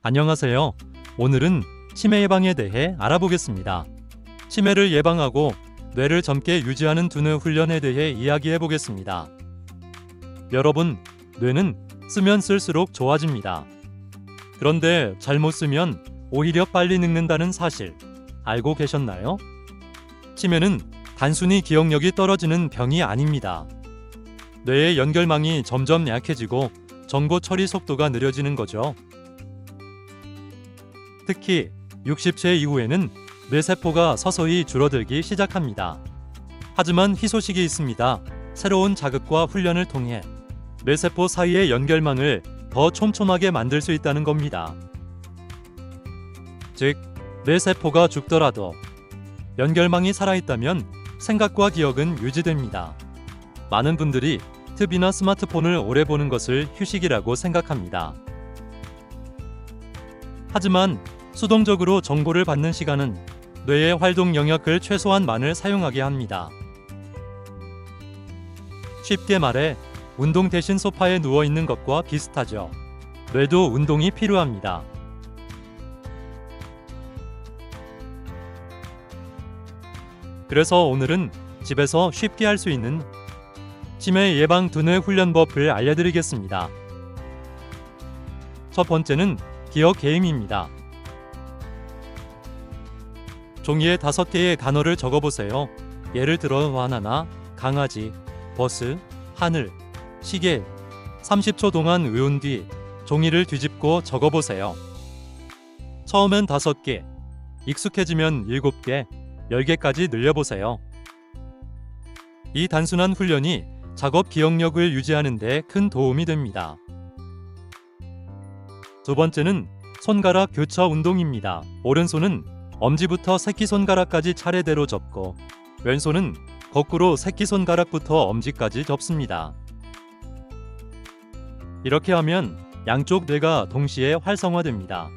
안녕하세요. 오늘은 치매 예방에 대해 알아보겠습니다. 치매를 예방하고 뇌를 젊게 유지하는 두뇌 훈련에 대해 이야기해 보겠습니다. 여러분, 뇌는 쓰면 쓸수록 좋아집니다. 그런데 잘못 쓰면 오히려 빨리 늙는다는 사실 알고 계셨나요? 치매는 단순히 기억력이 떨어지는 병이 아닙니다. 뇌의 연결망이 점점 약해지고 정보 처리 속도가 느려지는 거죠. 특히 60세 이후에는 뇌세포가 서서히 줄어들기 시작합니다. 하지만 희소식이 있습니다. 새로운 자극과 훈련을 통해 뇌세포 사이의 연결망을 더 촘촘하게 만들 수 있다는 겁니다. 즉, 뇌세포가 죽더라도 연결망이 살아있다면 생각과 기억은 유지됩니다. 많은 분들이 TV나 스마트폰을 오래 보는 것을 휴식이라고 생각합니다. 하지만 수동적으로 정보를 받는 시간은 뇌의 활동 영역을 최소한만을 사용하게 합니다. 쉽게 말해 운동 대신 소파에 누워 있는 것과 비슷하죠. 뇌도 운동이 필요합니다. 그래서 오늘은 집에서 쉽게 할 수 있는 치매 예방 두뇌 훈련법을 알려드리겠습니다. 첫 번째는 기억 게임입니다. 종이에 다섯 개의 단어를 적어보세요. 예를 들어 바나나, 강아지, 버스, 하늘, 시계. 30초 동안 외운 뒤 종이를 뒤집고 적어보세요. 처음엔 다섯 개, 익숙해지면 일곱 개, 열 개까지 늘려보세요. 이 단순한 훈련이 작업 기억력을 유지하는 데 큰 도움이 됩니다. 두 번째는 손가락 교차 운동입니다. 오른손은 엄지부터 새끼손가락까지 차례대로 접고 왼손은 거꾸로 새끼손가락부터 엄지까지 접습니다. 이렇게 하면 양쪽 뇌가 동시에 활성화됩니다.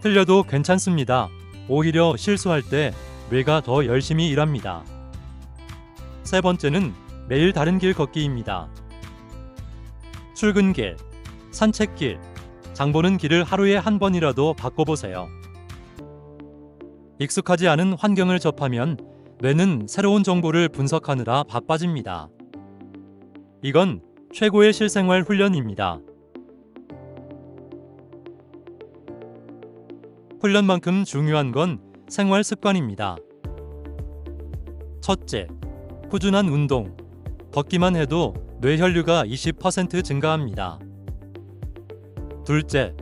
틀려도 괜찮습니다. 오히려 실수할 때 뇌가 더 열심히 일합니다. 세 번째는 매일 다른 길 걷기입니다. 출근길, 산책길, 장보는 길을 하루에 한 번이라도 바꿔보세요. 익숙하지 않은 환경을 접하면 뇌는 새로운 정보를 분석하느라 바빠집니다. 이건 최고의 실생활 훈련입니다. 훈련만큼 중요한 건 생활 습관입니다. 첫째, 꾸준한 운동. 걷기만 해도 뇌혈류가 20% 증가합니다. 둘째,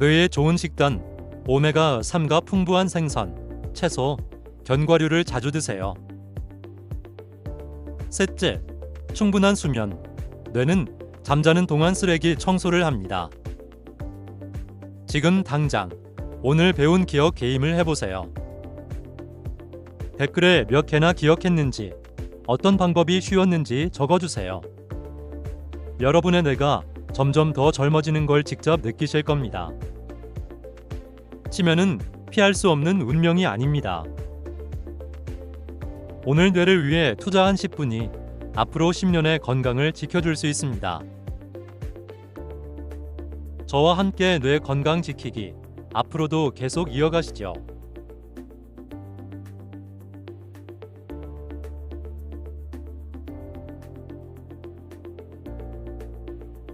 뇌에 좋은 식단, 오메가 3가 풍부한 생선, 채소, 견과류를 자주 드세요. 셋째, 충분한 수면. 뇌는 잠자는 동안 쓰레기 청소를 합니다. 지금 당장 오늘 배운 기억 게임을 해보세요. 댓글에 몇 개나 기억했는지, 어떤 방법이 쉬웠는지 적어주세요. 여러분의 뇌가 점점 더 젊어지는 걸 직접 느끼실 겁니다. 치매는 피할 수 없는 운명이 아닙니다. 오늘 뇌를 위해 투자한 10분이 앞으로 10년의 건강을 지켜줄 수 있습니다. 저와 함께 뇌 건강 지키기 앞으로도 계속 이어가시죠.